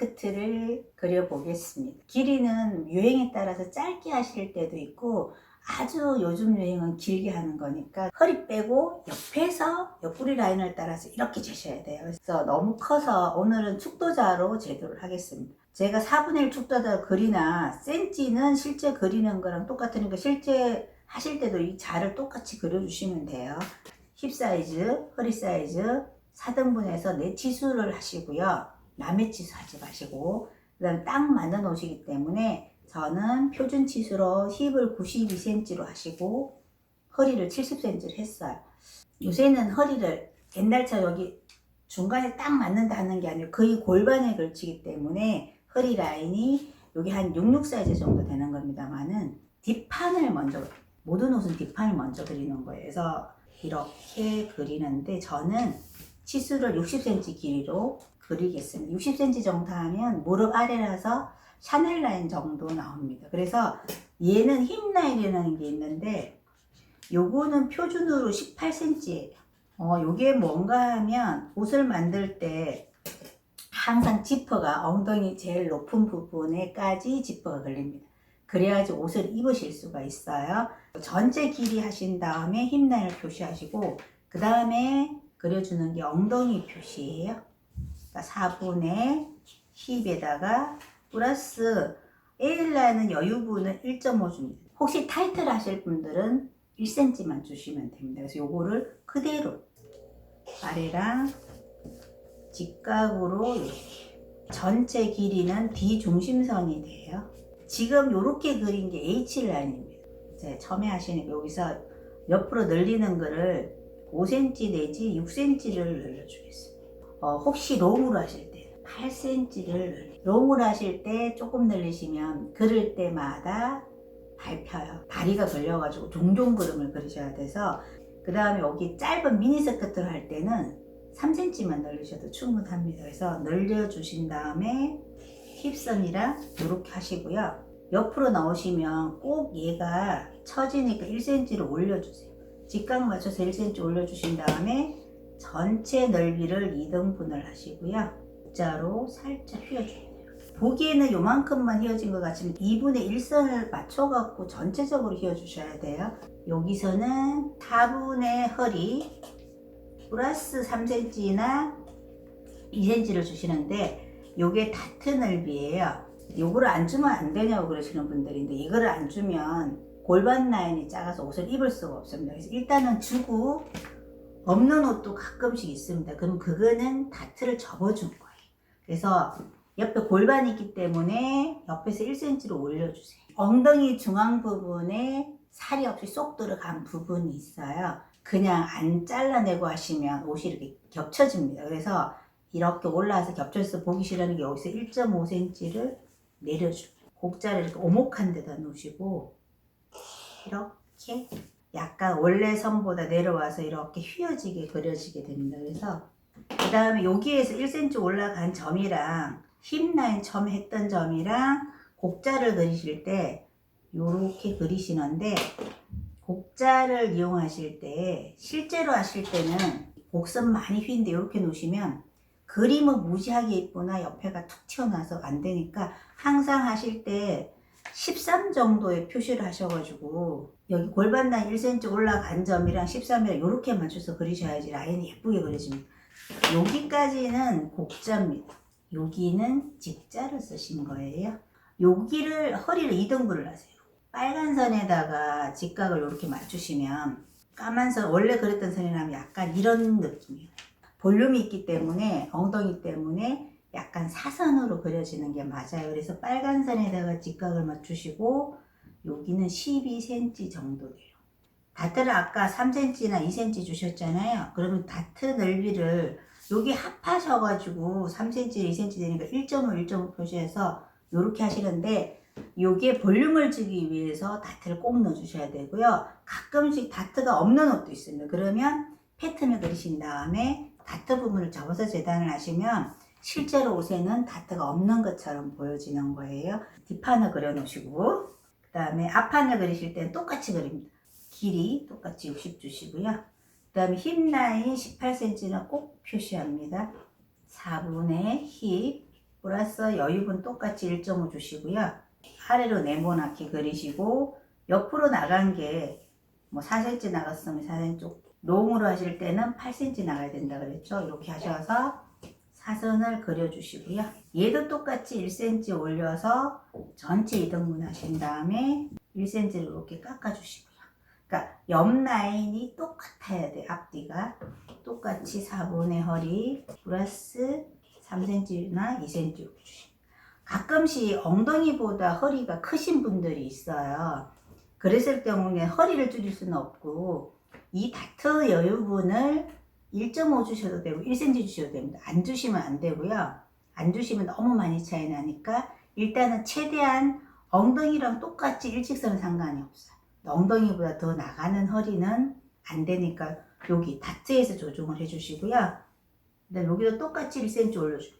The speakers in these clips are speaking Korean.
미니스커트를 그려보겠습니다. 길이는 유행에 따라서 짧게 하실 때도 있고 아주 요즘 유행은 길게 하는 거니까 허리 빼고 옆에서 옆구리 라인을 따라서 이렇게 재셔야 돼요. 그래서 너무 커서 오늘은 축도자로 제도를 하겠습니다. 제가 4분의 1 축도자 그리나 센치는 실제 그리는 거랑 똑같으니까 실제 하실 때도 이 자를 똑같이 그려주시면 돼요. 힙 사이즈, 허리 사이즈 4등분해서 내 치수를 하시고요. 남의 치수 하지 마시고 그다음 딱 맞는 옷이기 때문에 저는 표준 치수로 힙을 92cm로 하시고 허리를 70cm로 했어요. 요새는 허리를 옛날처럼 여기 중간에 딱 맞는다는 게 아니라 거의 골반에 걸치기 때문에 허리 라인이 여기 한 66 사이즈 정도 되는 겁니다만은 뒷판을 먼저 모든 옷은 뒷판을 먼저 그리는 거예요. 그래서 이렇게 그리는데 저는 치수를 60cm 길이로 그리겠습니다. 60cm 정도 하면 무릎 아래라서 샤넬 라인 정도 나옵니다. 그래서 얘는 힙 라인이라는 게 있는데 요거는 표준으로 18cm예요. 어, 요게 뭔가 하면 옷을 만들 때 항상 지퍼가 엉덩이 제일 높은 부분에까지 지퍼가 걸립니다. 그래야지 옷을 입으실 수가 있어요. 전체 길이 하신 다음에 힙 라인을 표시하시고 그 다음에 그려주는 게 엉덩이 표시예요. 그러니까 4분의 힙에다가 플러스 A라인은 여유분은 1.5 줍니다. 혹시 타이틀 하실 분들은 1cm만 주시면 됩니다. 그래서 요거를 그대로 아래랑 직각으로 전체 길이는 D 중심선이 돼요. 지금 이렇게 그린 게 H 라인입니다. 이제 처음에 하시니까 여기서 옆으로 늘리는 거를 5cm 내지 6cm를 늘려주겠습니다. 어, 혹시 롱으로 하실 때 8cm를 롱을 하실 때 조금 늘리시면 그릴 때마다 밟혀요. 다리가 걸려가지고 종종 그림을 그리셔야 돼서 그 다음에 여기 짧은 미니 스커트를 할 때는 3cm만 늘리셔도 충분합니다. 그래서 늘려주신 다음에 힙선이랑 이렇게 하시고요. 옆으로 넣으시면 꼭 얘가 처지니까 1cm를 올려주세요. 직각 맞춰서 1cm 올려주신 다음에 전체 넓이를 2등분을 하시고요. 자로 살짝 휘어줍니다. 보기에는 요만큼만 휘어진 것 같지만 2분의 1선을 맞춰갖고 전체적으로 휘어주셔야 돼요. 여기서는 4분의 허리 플러스 3cm나 2cm를 주시는데 요게 다트 넓이에요. 요거를 안 주면 안 되냐고 그러시는 분들인데 이거를 안 주면 골반 라인이 작아서 옷을 입을 수가 없습니다. 그래서 일단은 주고 없는 옷도 가끔씩 있습니다. 그럼 그거는 다트를 접어준 거예요. 그래서 옆에 골반이 있기 때문에 옆에서 1cm로 올려주세요. 엉덩이 중앙 부분에 살이 없이 쏙 들어간 부분이 있어요. 그냥 안 잘라내고 하시면 옷이 이렇게 겹쳐집니다. 그래서 이렇게 올라와서 겹쳐서 보기 싫은 게 여기서 1.5cm를 내려줍니다. 곡자를 이렇게 오목한 데다 놓으시고 이렇게 약간 원래 선보다 내려와서 이렇게 휘어지게 그려지게 됩니다. 그래서 그 다음에 여기에서 1cm 올라간 점이랑 힙 라인 처음에 했던 점이랑 곡자를 그리실 때 요렇게 그리시는데 곡자를 이용하실 때 실제로 하실 때는 곡선 많이 휘는데 이렇게 놓으시면 그림은 무지하게 예쁘나 옆에가 툭 튀어나와서 안 되니까 항상 하실 때 13 정도의 표시를 하셔가지고 여기 골반 라인 1cm 올라간 점이랑 13이랑 이렇게 맞춰서 그리셔야지 라인이 예쁘게 그려집니다. 여기까지는 곡자입니다. 여기는 직자를 쓰신 거예요. 여기를 허리를 2등분을 하세요. 빨간 선에다가 직각을 이렇게 맞추시면 까만 선 원래 그랬던 선이라면 약간 이런 느낌이에요. 볼륨이 있기 때문에 엉덩이 때문에 약간 사선으로 그려지는 게 맞아요. 그래서 빨간 선에다가 직각을 맞추시고 여기는 12cm 정도 돼요. 다트를 아까 3cm나 2cm 주셨잖아요. 그러면 다트 넓이를 여기 합하셔가지고 3cm, 2cm 되니까 1.5, 1.5 표시해서 이렇게 하시는데 요게 볼륨을 주기 위해서 다트를 꼭 넣어주셔야 되고요. 가끔씩 다트가 없는 옷도 있습니다. 그러면 패턴을 그리신 다음에 다트 부분을 접어서 재단을 하시면 실제로 옷에는 다트가 없는 것처럼 보여지는 거예요. 뒷판을 그려 놓으시고 그 다음에 앞판을 그리실 때는 똑같이 그립니다. 길이 똑같이 60 주시고요. 그 다음에 힙 라인 18cm는 꼭 표시합니다. 4분의 힙 플러스 여유분 똑같이 1.5 주시고요. 아래로 네모나게 그리시고 옆으로 나간 게 뭐 4cm 나갔으면 4cm 쪽 롱으로 하실 때는 8cm 나가야 된다 그랬죠. 이렇게 하셔서 사선을 그려주시고요. 얘도 똑같이 1cm 올려서 전체 이등분 하신 다음에 1cm를 이렇게 깎아주시고요. 그러니까 옆 라인이 똑같아야 돼. 앞뒤가 똑같이 4분의 허리 플러스 3cm나 2cm 이렇게 주시고 가끔씩 엉덩이보다 허리가 크신 분들이 있어요. 그랬을 경우에 허리를 줄일 수는 없고 이 다트 여유분을 1.5 주셔도 되고 1cm 주셔도 됩니다. 안 주시면 안 되고요. 안 주시면 너무 많이 차이 나니까 일단은 최대한 엉덩이랑 똑같이 일직선은 상관이 없어요. 엉덩이보다 더 나가는 허리는 안 되니까 여기 다트에서 조정을 해주시고요. 그다음 여기도 똑같이 1cm 올려주고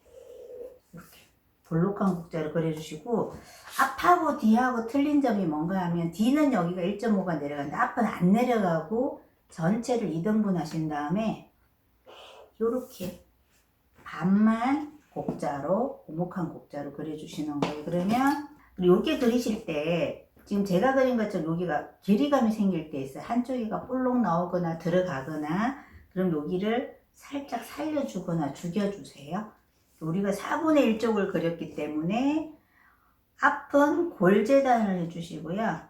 이렇게 볼록한 국자를 그려주시고 앞하고 뒤하고 틀린 점이 뭔가 하면 뒤는 여기가 1.5가 내려가는데 앞은 안 내려가고 전체를 2등분 하신 다음에 요렇게 반만 곡자로 오목한 곡자로 그려주시는 거예요. 그러면 이렇게 그리실 때 지금 제가 그린 것처럼 여기가 길이감이 생길 때 있어요. 한쪽이가 볼록 나오거나 들어가거나 그럼 여기를 살짝 살려주거나 죽여주세요. 우리가 4분의 1쪽을 그렸기 때문에 앞은 골재단을 해주시고요.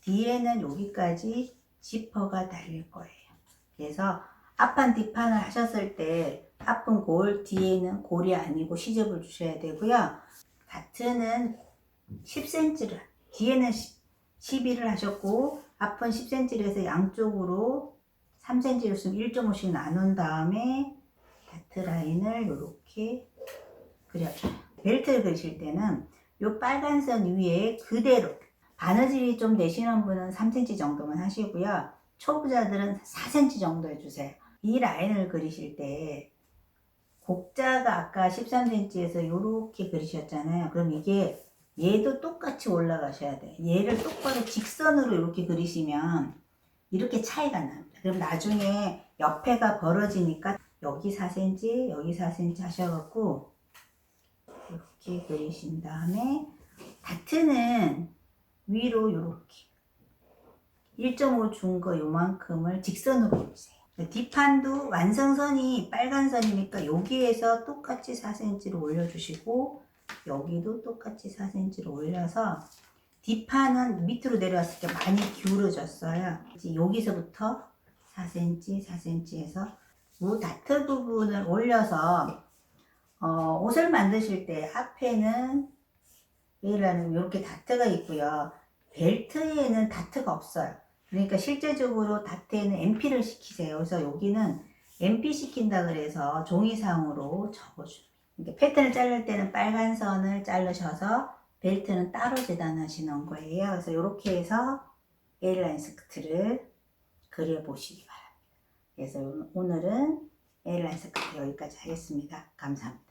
뒤에는 여기까지 지퍼가 달릴 거예요. 그래서 앞판 뒷판을 하셨을 때 앞은 골, 뒤에는 골이 아니고 시접을 주셔야 되고요. 다트는 10cm를, 뒤에는 12를 하셨고 앞은 10cm를 해서 양쪽으로 3cm였으면 1.5씩 나눈 다음에 다트 라인을 이렇게 그려줘요. 벨트를 그리실 때는 이 빨간 선 위에 그대로 바느질이 좀 되시는 분은 3cm 정도만 하시고요. 초보자들은 4cm 정도 해주세요. 이 라인을 그리실 때 곡자가 아까 13cm에서 이렇게 그리셨잖아요. 그럼 이게 얘도 똑같이 올라가셔야 돼요. 얘를 똑바로 직선으로 이렇게 그리시면 이렇게 차이가 납니다. 그럼 나중에 옆에가 벌어지니까 여기 4cm, 여기 4cm 하셔갖고 이렇게 그리신 다음에 다트는 위로 이렇게 1.5 준 거 요만큼을 직선으로 올리세요. 뒷판도 완성선이 빨간 선이니까 여기에서 똑같이 4cm로 올려주시고 여기도 똑같이 4cm로 올려서 뒷판은 밑으로 내려왔을 때 많이 기울어졌어요. 이제 여기서부터 4cm, 4cm 해서 이 다트 부분을 올려서 어, 옷을 만드실 때 앞에는 얘라는 이렇게 다트가 있고요. 벨트에는 다트가 없어요. 그러니까 실제적으로 다트에는 MP를 시키세요. 그래서 여기는 MP 시킨다 그래서 종이상으로 적어줍니다. 이렇게 패턴을 자를 때는 빨간 선을 자르셔서 벨트는 따로 재단하시는 거예요. 그래서 이렇게 해서 A라인 스커트를 그려보시기 바랍니다. 그래서 오늘은 A라인 스커트 여기까지 하겠습니다. 감사합니다.